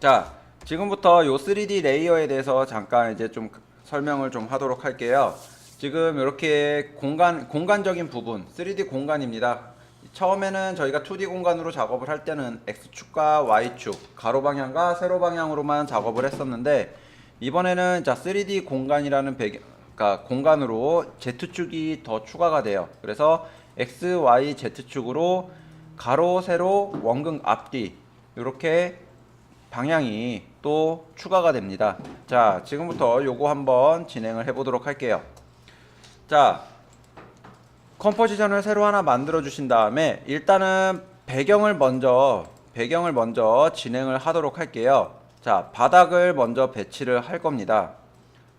자, 지금부터 요 3D 레이어에 대해서 잠깐 이제 좀 설명을 좀 하도록 할게요. 지금 이렇게 공간 공간적인 부분, 3D 공간입니다. 처음에는 저희가 2D 공간으로 작업을 할 때는 X축과 Y축, 가로 방향과 세로 방향으로만 작업을 했었는데 이번에는 자 3D 공간이라는 배경 그러니까 공간으로 Z축이 더 추가가 돼요. 그래서 X, Y, Z축으로 가로, 세로, 원근 앞뒤 이렇게 방향이 또 추가가 됩니다. 자, 지금부터 요거 한번 진행을 해 보도록 할게요. 자, 컴포지션을 새로 하나 만들어 주신 다음에 일단은 배경을 먼저 배경을 먼저 진행을 하도록 할게요. 자, 바닥을 먼저 배치를 할 겁니다.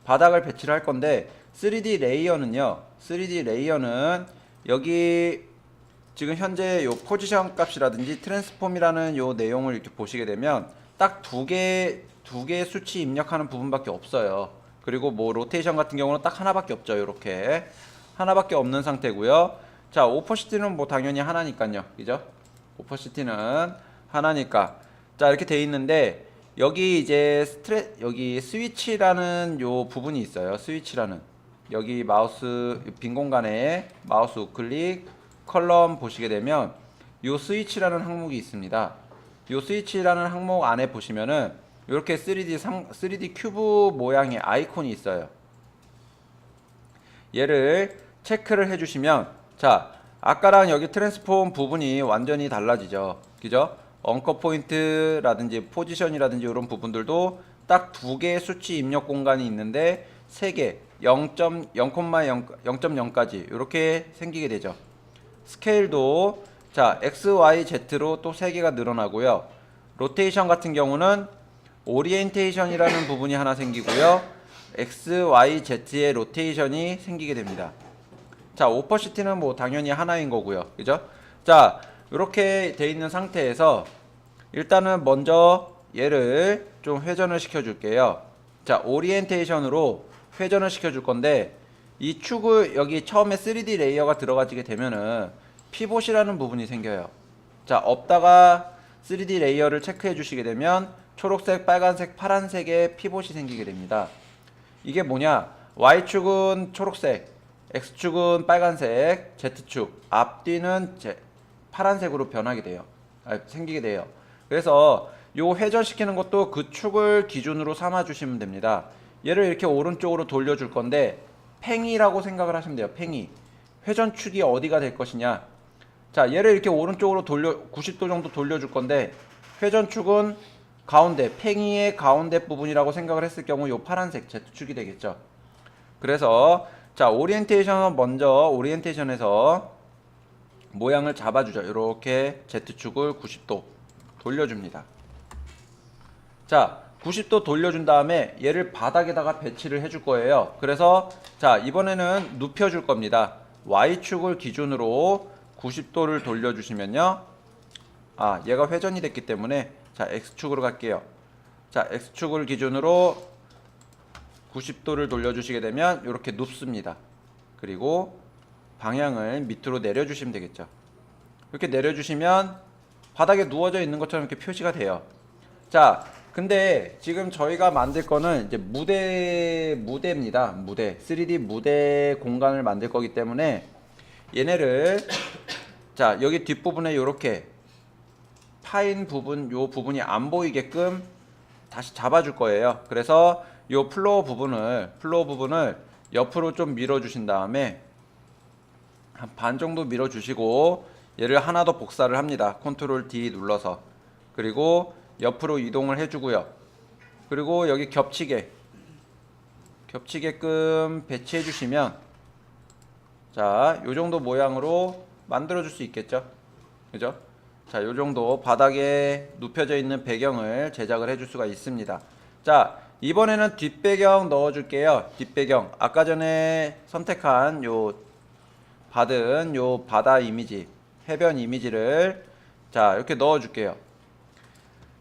바닥을 배치를 할 건데 3D 레이어는요. 3D 레이어는 여기 지금 현재 요 포지션 값이라든지 트랜스폼이라는 요 내용을 이렇게 보시게 되면 딱 두 개 두 개의 수치 입력하는 부분밖에 없어요. 그리고 뭐 로테이션 같은 경우는 딱 하나밖에 없죠. 이렇게 하나밖에 없는 상태고요. 자, 오퍼시티는 뭐 당연히 하나니까요. 그죠? 오퍼시티는 하나니까. 자, 이렇게 돼 있는데 여기 이제 스트레 여기 스위치라는 요 부분이 있어요. 스위치라는 여기 마우스 빈 공간에 마우스 우클릭 컬럼 보시게 되면 요 스위치라는 항목이 있습니다. 요 스위치라는 항목 안에 보시면은 이렇게 3D 상, 3D 큐브 모양의 아이콘이 있어요. 얘를 체크를 해주시면 자 아까랑 여기 트랜스폼 부분이 완전히 달라지죠. 그죠? 엉커 포인트라든지 포지션이라든지 이런 부분들도 딱 두 개의 수치 입력 공간이 있는데 세 개, 0.0,0까지 이렇게 생기게 되죠. 스케일도 자 x, y, z로 또 세 개가 늘어나고요. 로테이션 같은 경우는 오리엔테이션이라는 부분이 하나 생기고요. x, y, z의 로테이션이 생기게 됩니다. 자, 오퍼시티는 뭐 당연히 하나인 거고요. 그죠? 자, 이렇게 돼 있는 상태에서 일단은 먼저 얘를 좀 회전을 시켜 줄게요. 자, 오리엔테이션으로 회전을 시켜 줄 건데 이 축을 여기 처음에 3D 레이어가 들어가지게 되면은 피봇이라는 부분이 생겨요. 자, 없다가 3D 레이어를 체크해 주시게 되면 초록색, 빨간색, 파란색의 피봇이 생기게 됩니다. 이게 뭐냐? Y축은 초록색, X축은 빨간색, Z축, 앞뒤는 제- 파란색으로 변하게 돼요. 아, 생기게 돼요. 그래서 요 회전시키는 것도 그 축을 기준으로 삼아 주시면 됩니다. 얘를 이렇게 오른쪽으로 돌려 줄 건데 팽이라고 생각을 하시면 돼요. 팽이. 회전축이 어디가 될 것이냐? 자, 얘를 이렇게 오른쪽으로 돌려 90도 정도 돌려줄 건데 회전축은 가운데 팽이의 가운데 부분이라고 생각을 했을 경우 요 파란색 Z축이 되겠죠. 그래서 자, 오리엔테이션은 먼저 오리엔테이션에서 모양을 잡아주죠. 이렇게 Z축을 90도 돌려줍니다. 자, 90도 돌려준 다음에 얘를 바닥에다가 배치를 해줄 거예요. 그래서 자, 이번에는 눕혀줄 겁니다. Y축을 기준으로 90도를 돌려주시면요. 아, 얘가 회전이 됐기 때문에 자, X축으로 갈게요. 자, X축을 기준으로 90도를 돌려주시게 되면 이렇게 눕습니다. 그리고 방향을 밑으로 내려주시면 되겠죠. 이렇게 내려주시면 바닥에 누워져 있는 것처럼 이렇게 표시가 돼요. 자, 근데 지금 저희가 만들 거는 이제 무대 무대입니다. 무대 3D 무대 공간을 만들 거기 때문에 얘네를 자 여기 뒷부분에 이렇게 파인 부분 요 부분이 안 보이게끔 다시 잡아줄 거예요. 그래서 요 플로어 부분을 플로어 부분을 옆으로 좀 밀어 주신 다음에 한 반 정도 밀어 주시고 얘를 하나 더 복사를 합니다. 컨트롤 D 눌러서 그리고 옆으로 이동을 해주고요. 그리고 여기 겹치게 겹치게끔 배치해 주시면 자, 요 정도 모양으로 만들어 줄 수 있겠죠? 그죠? 자, 요 정도 바닥에 눕혀져 있는 배경을 제작을 해줄 수가 있습니다. 자, 이번에는 뒷배경 넣어 줄게요. 뒷배경. 아까 전에 선택한 요 받은 요 바다 이미지, 해변 이미지를 자, 이렇게 넣어 줄게요.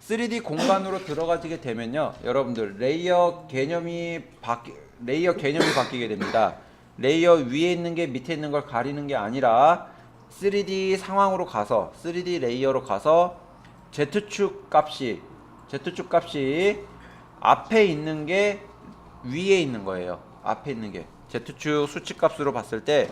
3D 공간으로 들어가지게 되면요, 여러분들 레이어 개념이 바뀌 레이어 개념이 바뀌게 됩니다. 레이어 위에 있는 게 밑에 있는 걸 가리는 게 아니라 3D 상황으로 가서 3D 레이어로 가서 Z축 값이 Z축 값이 앞에 있는 게 위에 있는 거예요. 앞에 있는 게 Z축 수치 값으로 봤을 때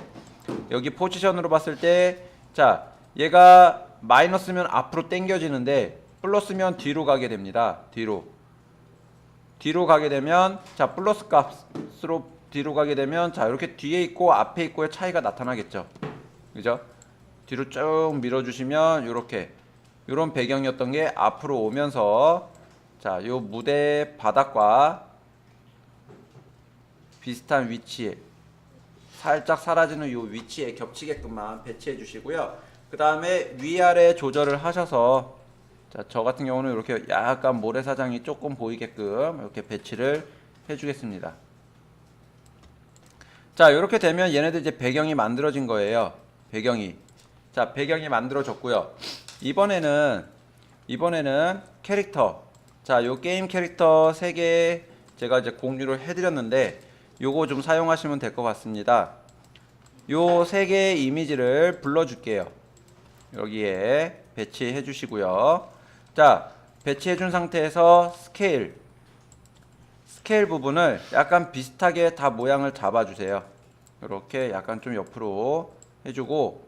여기 포지션으로 봤을 때 자 얘가 마이너스면 앞으로 당겨지는데 플러스면 뒤로 가게 됩니다. 뒤로 뒤로 가게 되면 자 플러스 값으로 뒤로 가게 되면 자 이렇게 뒤에 있고 앞에 있고의 차이가 나타나겠죠. 그죠? 뒤로 쭉 밀어주시면 이렇게 이런 배경이었던 게 앞으로 오면서 자 요 무대 바닥과 비슷한 위치에 살짝 사라지는 요 위치에 겹치게끔만 배치해 주시고요. 그 다음에 위아래 조절을 하셔서 자, 저 같은 경우는 이렇게 약간 모래사장이 조금 보이게끔 이렇게 배치를 해주겠습니다. 자, 이렇게 되면 얘네들 이제 배경이 만들어진 거예요. 배경이. 자, 배경이 만들어졌고요. 이번에는 이번에는 캐릭터. 자, 요 게임 캐릭터 3개 제가 이제 공유를 해 드렸는데 요거 좀 사용하시면 될 것 같습니다. 요세 개의 이미지를 불러 줄게요. 여기에 배치해 주시고요. 자, 배치해 준 상태에서 스케일. 스케일 부분을 약간 비슷하게 다 모양을 잡아 주세요. 이렇게 약간 좀 옆으로 해주고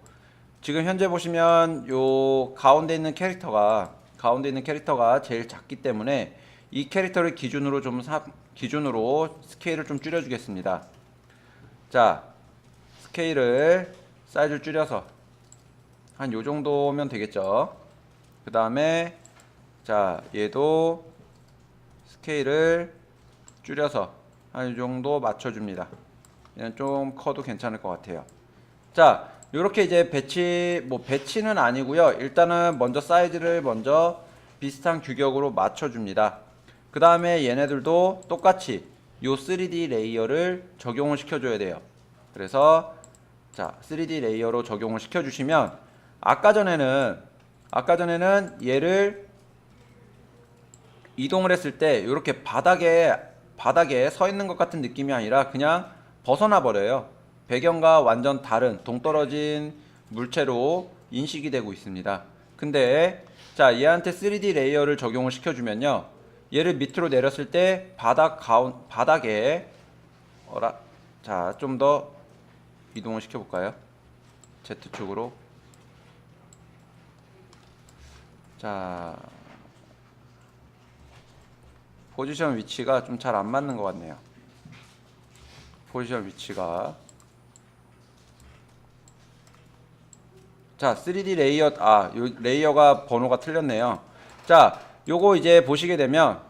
지금 현재 보시면 요 가운데 있는 캐릭터가 가운데 있는 캐릭터가 제일 작기 때문에 이 캐릭터를 기준으로 좀 사, 기준으로 스케일을 좀 줄여 주겠습니다. 자, 스케일을 사이즈를 줄여서 한 요 정도면 되겠죠. 그 다음에 자 얘도 스케일을 줄여서 한 이 정도 맞춰줍니다. 얘는 좀 커도 괜찮을 것 같아요. 자, 이렇게 이제 배치 뭐 배치는 아니고요. 일단은 먼저 사이즈를 먼저 비슷한 규격으로 맞춰줍니다. 그 다음에 얘네들도 똑같이 요 3D 레이어를 적용을 시켜줘야 돼요. 그래서 자 3D 레이어로 적용을 시켜주시면 아까 전에는 아까 전에는 얘를 이동을 했을 때 이렇게 바닥에 바닥에 서 있는 것 같은 느낌이 아니라 그냥 벗어나 버려요. 배경과 완전 다른 동떨어진 물체로 인식이 되고 있습니다. 근데 자 얘한테 3D 레이어를 적용을 시켜주면요. 얘를 밑으로 내렸을 때 바닥 가운 바닥에 어라 자좀 더 이동을 시켜볼까요? Z 쪽으로 자 포지션 위치가 좀 잘 안 맞는 것 같네요. 포지션 위치가 자 3D 레이어 아 요 레이어가 번호가 틀렸네요. 자 요거 이제 보시게 되면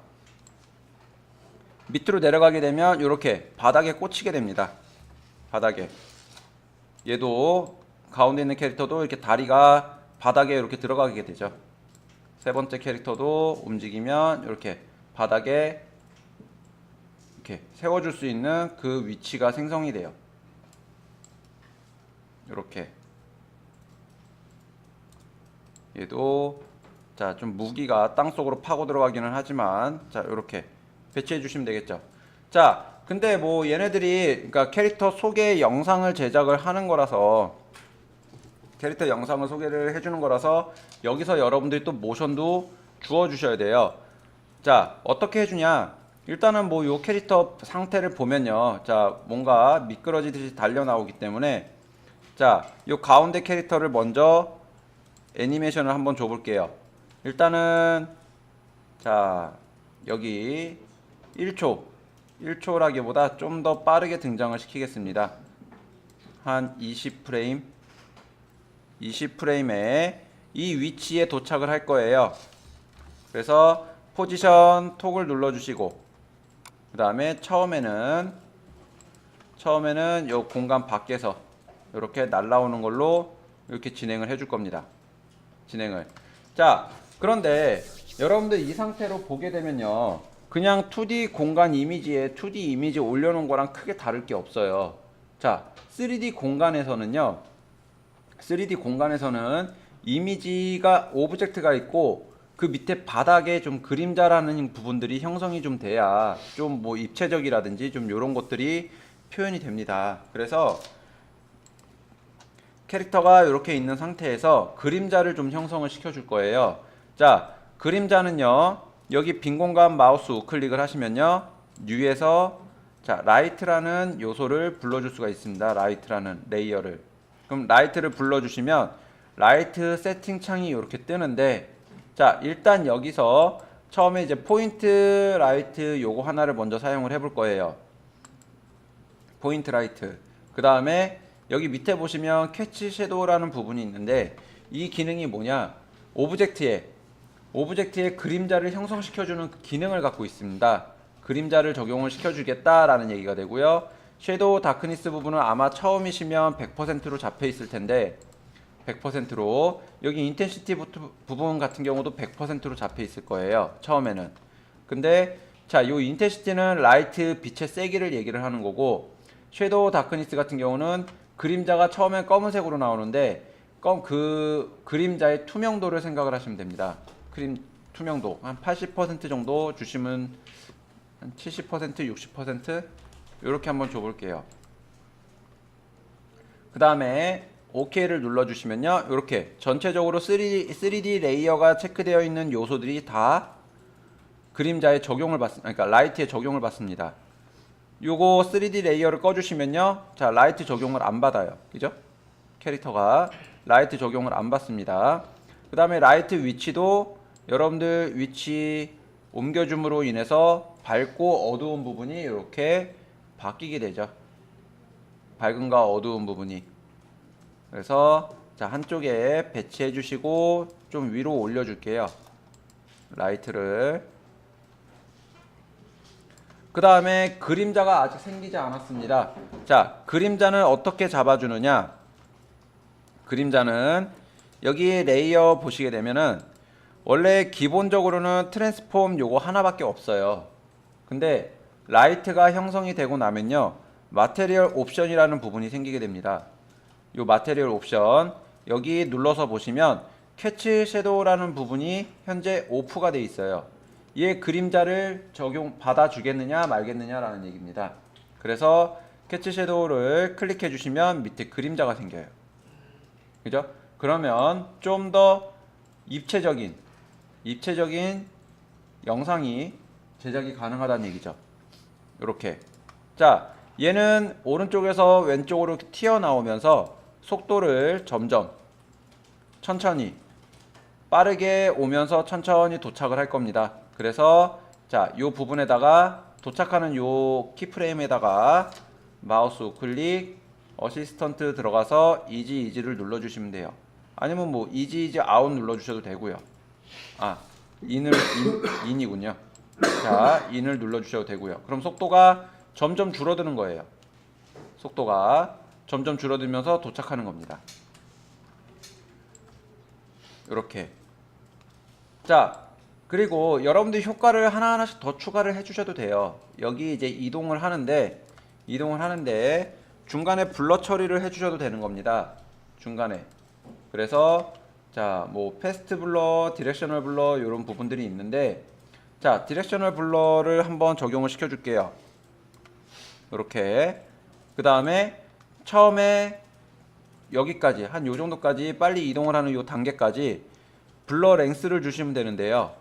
밑으로 내려가게 되면 이렇게 바닥에 꽂히게 됩니다. 바닥에 얘도 가운데 있는 캐릭터도 이렇게 다리가 바닥에 이렇게 들어가게 되죠. 세 번째 캐릭터도 움직이면 이렇게 바닥에 이렇게 세워줄 수 있는 그 위치가 생성이 돼요. 이렇게 얘도 자 좀 무기가 땅 속으로 파고 들어가기는 하지만 자 이렇게 배치해 주시면 되겠죠. 자 근데 뭐 얘네들이 그러니까 캐릭터 소개 영상을 제작을 하는 거라서 캐릭터 영상을 소개를 해주는 거라서 여기서 여러분들이 또 모션도 주어 주셔야 돼요. 자 어떻게 해주냐? 일단은 뭐 요 캐릭터 상태를 보면요. 자 뭔가 미끄러지듯이 달려 나오기 때문에 자요 가운데 캐릭터를 먼저 애니메이션을 한번 줘볼게요. 일단은 자 여기 1초 1초라기보다 좀 더 빠르게 등장을 시키겠습니다. 한 20프레임 20프레임에 이 위치에 도착을 할 거예요. 그래서 포지션 톡을 눌러주시고 그 다음에 처음에는 처음에는 요 공간 밖에서 이렇게 날라오는 걸로 이렇게 진행을 해줄 겁니다. 진행을. 자, 그런데 여러분들 이 상태로 보게 되면요. 그냥 2D 공간 이미지에 2D 이미지 올려놓은 거랑 크게 다를 게 없어요. 자, 3D 공간에서는요. 3D 공간에서는 이미지가 오브젝트가 있고 그 밑에 바닥에 좀 그림자라는 부분들이 형성이 좀 돼야 좀 뭐 입체적이라든지 좀 이런 것들이 표현이 됩니다. 그래서 캐릭터가 이렇게 있는 상태에서 그림자를 좀 형성을 시켜줄 거예요. 자, 그림자는요. 여기 빈 공간 마우스 우클릭을 하시면요. 뉴에서 자, 라이트라는 요소를 불러줄 수가 있습니다. 라이트라는 레이어를. 그럼 라이트를 불러주시면 라이트 세팅 창이 이렇게 뜨는데 자, 일단 여기서 처음에 이제 포인트 라이트 요거 하나를 먼저 사용을 해볼 거예요. 포인트 라이트. 그 다음에 여기 밑에 보시면 캐치 섀도우라는 부분이 있는데 이 기능이 뭐냐? 오브젝트에 오브젝트에 그림자를 형성시켜주는 기능을 갖고 있습니다. 그림자를 적용을 시켜주겠다라는 얘기가 되고요. 섀도우 다크니스 부분은 아마 처음이시면 100%로 잡혀 있을 텐데 100%로 여기 인텐시티 부분 같은 경우도 100%로 잡혀 있을 거예요. 처음에는. 근데 자, 요 인텐시티는 라이트 빛의 세기를 얘기를 하는 거고 섀도우 다크니스 같은 경우는 그림자가 처음엔 검은색으로 나오는데 검 그 그림자의 투명도를 생각을 하시면 됩니다. 그림 투명도 한 80% 정도 주시면 한 70% 60% 이렇게 한번 줘 볼게요. 그 다음에 OK를 눌러주시면요. 이렇게 전체적으로 3D, 3D 레이어가 체크되어 있는 요소들이 다 그림자에 적용을 받, 그러니까 라이트에 적용을 받습니다. 요거 3D 레이어를 꺼주시면요. 자, 라이트 적용을 안 받아요. 그죠? 캐릭터가 라이트 적용을 안 받습니다. 그 다음에 라이트 위치도 여러분들 위치 옮겨줌으로 인해서 밝고 어두운 부분이 이렇게 바뀌게 되죠. 밝음과 어두운 부분이. 그래서 자 한쪽에 배치해 주시고 좀 위로 올려 줄게요. 라이트를. 그 다음에 그림자가 아직 생기지 않았습니다. 자, 그림자는 어떻게 잡아주느냐? 그림자는 여기 레이어 보시게 되면은 원래 기본적으로는 트랜스폼 요거 하나밖에 없어요. 근데 라이트가 형성이 되고 나면요. 마테리얼 옵션이라는 부분이 생기게 됩니다. 요 마테리얼 옵션 여기 눌러서 보시면 캐치 섀도우라는 부분이 현재 오프가 돼 있어요. 얘 그림자를 적용 받아 주겠느냐 말겠느냐라는 얘기입니다. 그래서 캐치 섀도우를 클릭해 주시면 밑에 그림자가 생겨요. 그죠? 그러면 좀 더 입체적인 입체적인 영상이 제작이 가능하다는 얘기죠. 이렇게. 자, 얘는 오른쪽에서 왼쪽으로 튀어나오면서 속도를 점점 천천히 빠르게 오면서 천천히 도착을 할 겁니다. 그래서 자, 요 부분에다가 도착하는 요 키프레임에다가 마우스 우클릭 어시스턴트 들어가서 이지 이지를 눌러 주시면 돼요. 아니면 뭐 이지 이지 아웃 눌러 주셔도 되고요. 아, 인을 인, 인이군요. 자, 인을 눌러 주셔도 되고요. 그럼 속도가 점점 줄어드는 거예요. 속도가 점점 줄어들면서 도착하는 겁니다. 이렇게. 자, 그리고 여러분들 효과를 하나하나씩 더 추가를 해주셔도 돼요. 여기 이제 이동을 하는데, 이동을 하는데, 중간에 블러 처리를 해주셔도 되는 겁니다. 중간에. 그래서, 자, 뭐, 패스트 블러, 디렉셔널 블러, 이런 부분들이 있는데, 자, 디렉셔널 블러를 한번 적용을 시켜줄게요. 이렇게. 그 다음에, 처음에 여기까지, 한 요 정도까지 빨리 이동을 하는 요 단계까지 블러 랭스를 주시면 되는데요.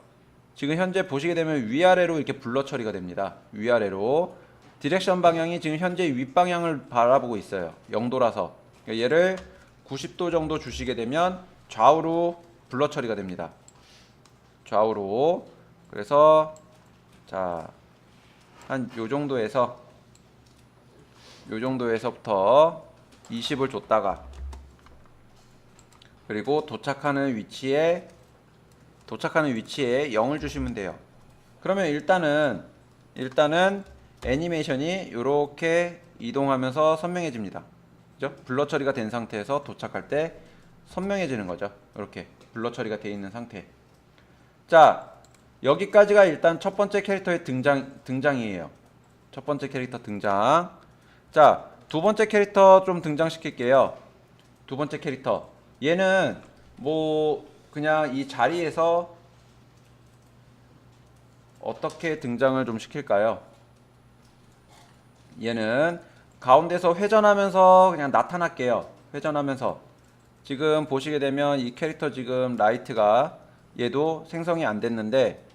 지금 현재 보시게 되면 위아래로 이렇게 블러 처리가 됩니다. 위아래로. 디렉션 방향이 지금 현재 윗방향을 바라보고 있어요. 0도라서. 그러니까 얘를 90도 정도 주시게 되면 좌우로 블러 처리가 됩니다. 좌우로. 그래서 자, 한 요 정도에서 요 정도에서부터 20을 줬다가 그리고 도착하는 위치에 도착하는 위치에 0을 주시면 돼요. 그러면 일단은 일단은 애니메이션이 이렇게 이동하면서 선명해집니다. 그죠? 블러 처리가 된 상태에서 도착할 때 선명해지는 거죠. 이렇게 블러 처리가 되어 있는 상태. 자, 여기까지가 일단 첫 번째 캐릭터의 등장 등장이에요. 첫 번째 캐릭터 등장. 자, 두 번째 캐릭터 좀 등장시킬게요. 두 번째 캐릭터. 얘는 뭐 그냥 이 자리에서 어떻게 등장을 좀 시킬까요? 얘는 가운데서 회전하면서 그냥 나타날게요. 회전하면서 지금 보시게 되면 이 캐릭터 지금 라이트가 얘도 생성이 안 됐는데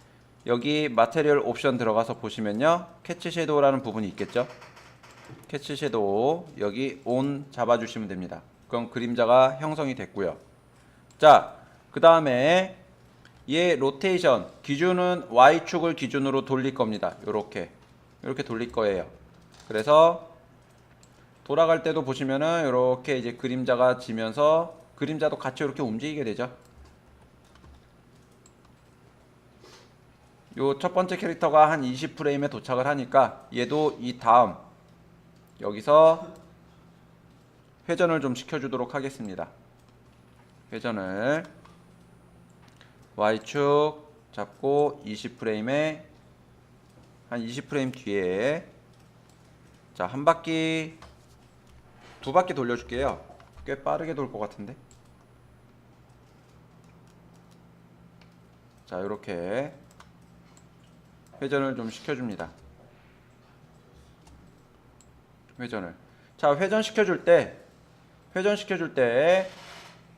여기 마테리얼 옵션 들어가서 보시면요. 캐치 섀도우라는 부분이 있겠죠. 캐치 섀도우 여기 온 잡아주시면 됩니다. 그럼 그림자가 형성이 됐고요. 자, 그 다음에 얘 로테이션 기준은 Y축을 기준으로 돌릴 겁니다. 요렇게 이렇게 돌릴 거예요. 그래서 돌아갈 때도 보시면은 이렇게 이제 그림자가 지면서 그림자도 같이 이렇게 움직이게 되죠. 요 첫 번째 캐릭터가 한 20프레임에 도착을 하니까 얘도 이 다음 여기서 회전을 좀 시켜주도록 하겠습니다. 회전을 Y축 잡고 20프레임에 한 20프레임 뒤에 자 한 바퀴 두 바퀴 돌려줄게요. 꽤 빠르게 돌 것 같은데. 자 이렇게 회전을 좀 시켜줍니다. 회전을. 자 회전 시켜줄 때 회전 시켜줄 때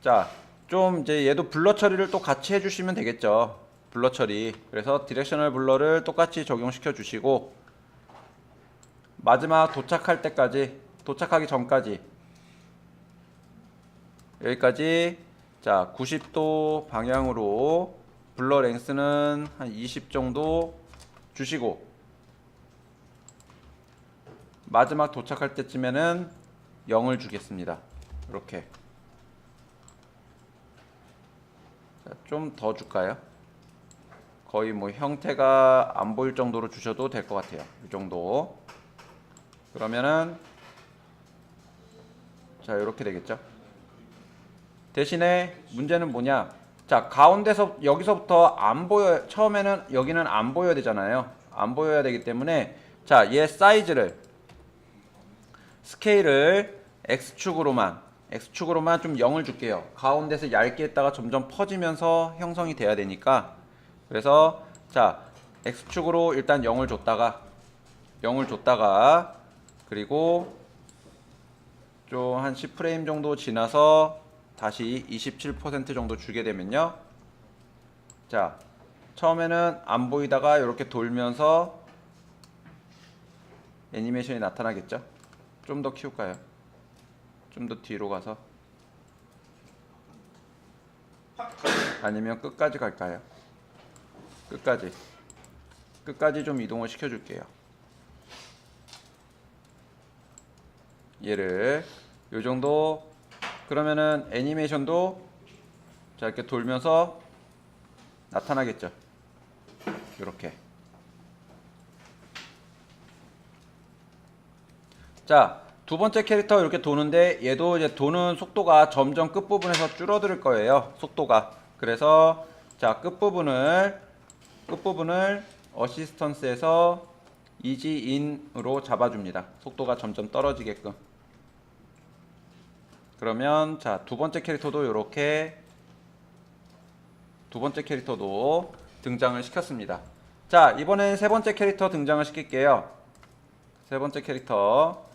자 좀 이제 얘도 블러 처리를 또 같이 해주시면 되겠죠. 블러 처리. 그래서 디렉셔널 블러를 똑같이 적용시켜 주시고 마지막 도착할 때까지 도착하기 전까지 여기까지 자 90도 방향으로 블러 랭스는 한 20 정도 주시고 마지막 도착할 때쯤에는 0을 주겠습니다. 이렇게 좀 더 줄까요? 거의 뭐 형태가 안 보일 정도로 주셔도 될 것 같아요. 이 정도. 그러면은 자 이렇게 되겠죠. 대신에 문제는 뭐냐? 자 가운데서 여기서부터 안 보여 처음에는 여기는 안 보여야 되잖아요. 안 보여야 되기 때문에 자얘 사이즈를 스케일을 x축으로만 x축으로만 좀 0을 줄게요. 가운데서 얇게 했다가 점점 퍼지면서 형성이 돼야 되니까 그래서 자 x축으로 일단 0을 줬다가 0을 줬다가 그리고 좀 한 10프레임 정도 지나서 다시 27% 정도 주게 되면요. 자, 처음에는 안 보이다가 이렇게 돌면서 애니메이션이 나타나겠죠? 좀 더 키울까요? 좀 더 뒤로 가서 아니면 끝까지 갈까요? 끝까지 끝까지 좀 이동을 시켜줄게요. 얘를 요 정도 그러면은 애니메이션도 자 이렇게 돌면서 나타나겠죠. 이렇게. 자, 두 번째 캐릭터 이렇게 도는데 얘도 이제 도는 속도가 점점 끝부분에서 줄어들 거예요. 속도가. 그래서 자, 끝부분을 끝부분을 어시스턴스에서 이지인으로 잡아줍니다. 속도가 점점 떨어지게끔. 그러면 자, 두 번째 캐릭터도 이렇게 두 번째 캐릭터도 등장을 시켰습니다. 자, 이번엔 세 번째 캐릭터 등장을 시킬게요. 세 번째 캐릭터.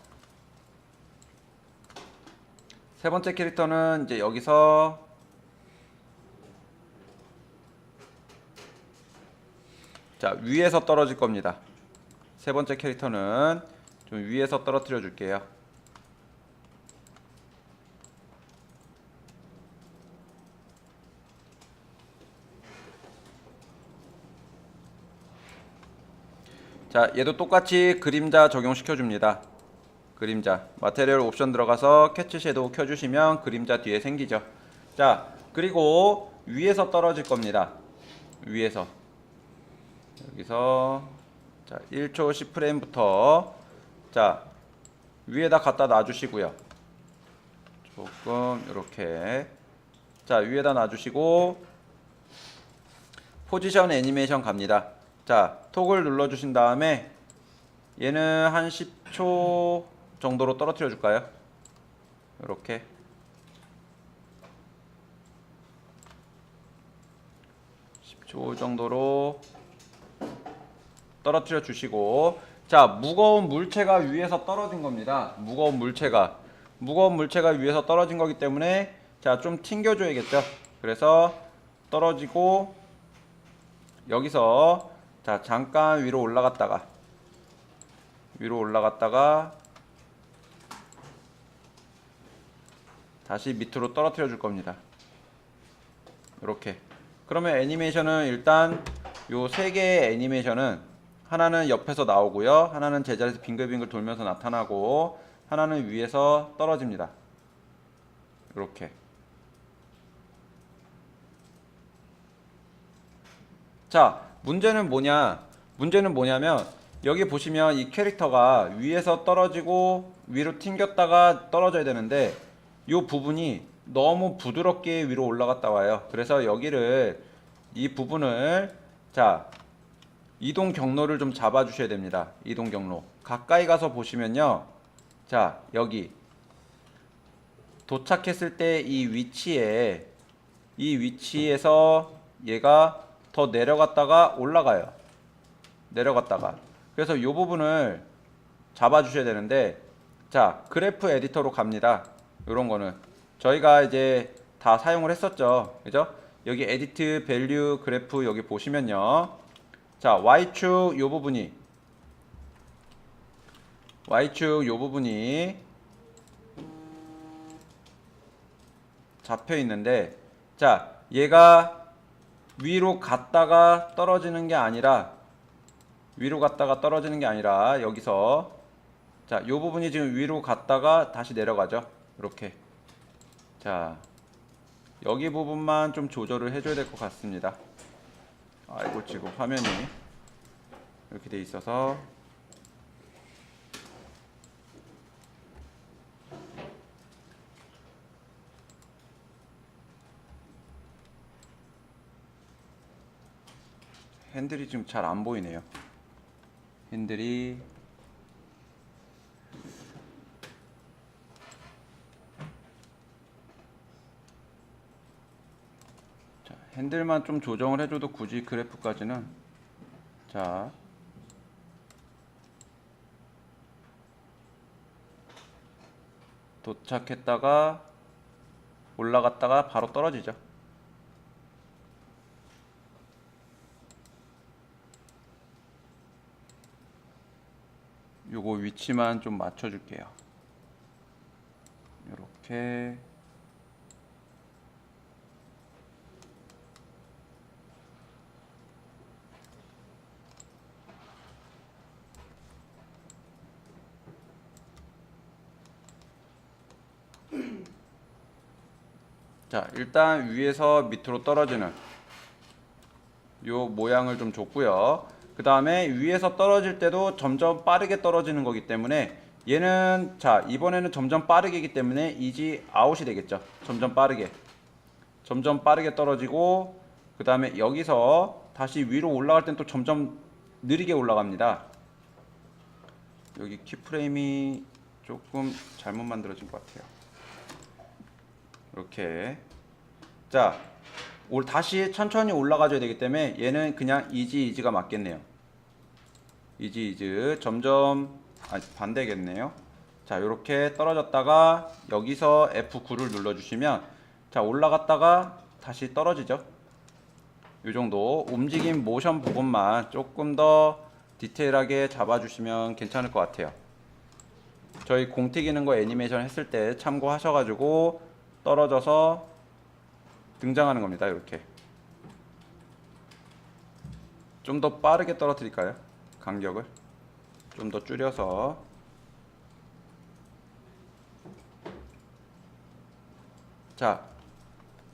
세 번째 캐릭터는 이제 여기서 자, 위에서 떨어질 겁니다. 세 번째 캐릭터는 좀 위에서 떨어뜨려 줄게요. 자, 얘도 똑같이 그림자 적용시켜 줍니다. 그림자. 마테리얼 옵션 들어가서 캐치 섀도우 켜 주시면 그림자 뒤에 생기죠. 자, 그리고 위에서 떨어질 겁니다. 위에서. 여기서 자, 1초 10프레임부터 자, 위에다 갖다 놔 주시고요. 조금 이렇게 자, 위에다 놔 주시고 포지션 애니메이션 갑니다. 자, 톡을 눌러 주신 다음에 얘는 한 10초 정도로 떨어뜨려 줄까요? 이렇게. 초 정도로 떨어뜨려 주시고. 자 무거운 물체가 위에서 떨어진 겁니다. 무거운 물체가. 무거운 물체가 위에서 떨어진 거기 때문에 자 좀 튕겨 줘야겠죠? 그래서 떨어지고 여기서 자 잠깐 위로 올라갔다가 위로 올라갔다가 다시 밑으로 떨어뜨려 줄 겁니다. 이렇게. 그러면 애니메이션은 일단 요 세 개의 애니메이션은 하나는 옆에서 나오고요. 하나는 제자리에서 빙글빙글 돌면서 나타나고 하나는 위에서 떨어집니다. 이렇게. 자, 문제는 뭐냐? 문제는 뭐냐면 여기 보시면 이 캐릭터가 위에서 떨어지고 위로 튕겼다가 떨어져야 되는데 이 부분이 너무 부드럽게 위로 올라갔다 와요. 그래서 여기를 이 부분을 자 이동 경로를 좀 잡아 주셔야 됩니다. 이동 경로. 가까이 가서 보시면요. 자, 여기 도착했을 때 이 위치에 이 위치에서 얘가 더 내려갔다가 올라가요. 내려갔다가. 그래서 이 부분을 잡아 주셔야 되는데 자, 그래프 에디터로 갑니다. 이런 거는 저희가 이제 다 사용을 했었죠. 그죠? 여기 에디트 밸류 그래프 여기 보시면요. 자, y축 요 부분이 y축 요 부분이 잡혀 있는데 자, 얘가 위로 갔다가 떨어지는 게 아니라 위로 갔다가 떨어지는 게 아니라 여기서 자, 요 부분이 지금 위로 갔다가 다시 내려가죠. 이렇게. 자, 여기 부분만 좀 조절을 해줘야 될 것 같습니다. 아이고 지금 화면이 이렇게 돼 있어서 핸들이 지금 잘 안 보이네요. 핸들이 자, 핸들만 좀 조정을 해줘도 굳이 그래프까지는 자 도착했다가 올라갔다가 바로 떨어지죠. 요거 위치만 좀 맞춰줄게요. 이렇게 자, 일단 위에서 밑으로 떨어지는 요 모양을 좀 줬고요. 그 다음에 위에서 떨어질 때도 점점 빠르게 떨어지는 거기 때문에 얘는 자 이번에는 점점 빠르게기 때문에 이지 아웃이 되겠죠. 점점 빠르게 점점 빠르게 떨어지고 그 다음에 여기서 다시 위로 올라갈 땐 또 점점 느리게 올라갑니다. 여기 키프레임이 조금 잘못 만들어진 것 같아요. 이렇게 자 올 다시 천천히 올라가줘야 되기 때문에 얘는 그냥 이지 이지가 맞겠네요. 이지 이즈 점점 아 반대겠네요. 자 이렇게 떨어졌다가 여기서 F9를 눌러주시면 자 올라갔다가 다시 떨어지죠. 이 정도 움직임 모션 부분만 조금 더 디테일하게 잡아주시면 괜찮을 것 같아요. 저희 공 튀기는 거 애니메이션 했을 때 참고하셔가지고 떨어져서 등장하는 겁니다. 이렇게 좀 더 빠르게 떨어뜨릴까요? 간격을 좀 더 줄여서 자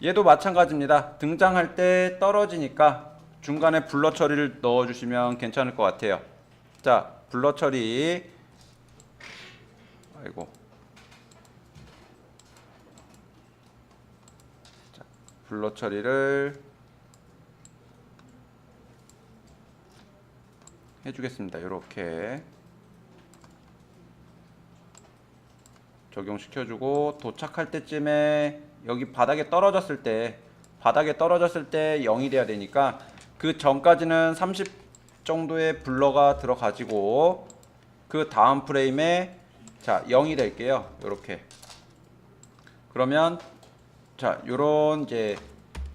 얘도 마찬가지입니다. 등장할 때 떨어지니까 중간에 블러 처리를 넣어주시면 괜찮을 것 같아요. 자 블러 처리 아이고 블러 처리를 해주겠습니다. 이렇게 적용시켜주고 도착할 때쯤에 여기 바닥에 떨어졌을 때 바닥에 떨어졌을 때 0이 돼야 되니까 그 전까지는 30 정도의 블러가 들어가지고 그 다음 프레임에 자 0이 될게요. 이렇게 그러면 자, 요런 이제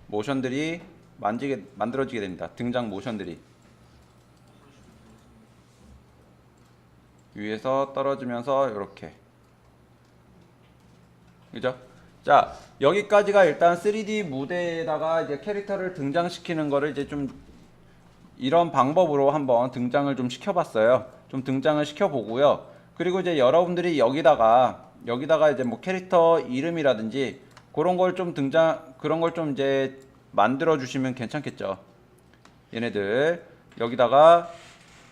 모션들이 만지게 만들어지게 됩니다. 등장 모션들이 위에서 떨어지면서 이렇게 그죠? 자 여기까지가 일단 3D 무대에다가 이제 캐릭터를 등장시키는 거를 이제 좀 이런 방법으로 한번 등장을 좀 시켜봤어요. 좀 등장을 시켜보고요. 그리고 이제 여러분들이 여기다가 여기다가 이제 뭐 캐릭터 이름이라든지 그런 걸 좀 등장 그런 걸 좀 이제 만들어 주시면 괜찮겠죠. 얘네들 여기다가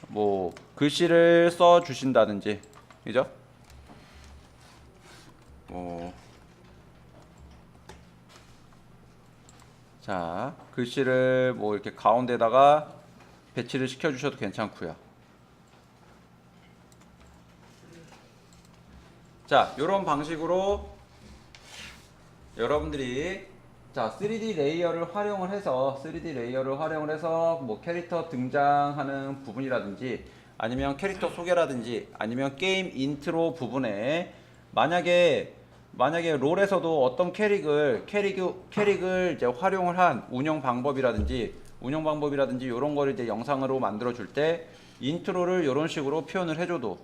뭐 글씨를 써 주신다든지 그죠? 뭐 자, 글씨를 뭐 이렇게 가운데다가 배치를 시켜 주셔도 괜찮고요. 자, 이런 방식으로 여러분들이 자 3D 레이어를 활용을 해서 3D 레이어를 활용을 해서 뭐 캐릭터 등장하는 부분이라든지 아니면 캐릭터 소개라든지 아니면 게임 인트로 부분에 만약에 만약에 롤에서도 어떤 캐릭을 캐릭 캐릭을 이제 활용을 한 운영 방법이라든지 운영 방법이라든지 이런 거를 이제 영상으로 만들어 줄 때 인트로를 이런 식으로 표현을 해줘도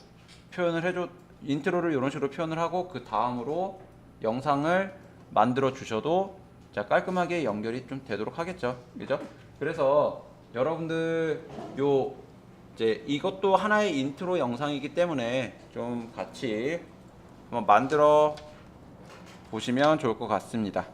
표현을 해줘 인트로를 이런 식으로 표현을 하고 그 다음으로 영상을 만들어 주셔도 자 깔끔하게 연결이 좀 되도록 하겠죠. 그죠? 그래서 여러분들 요 이제 이것도 하나의 인트로 영상이기 때문에 좀 같이 한번 만들어 보시면 좋을 것 같습니다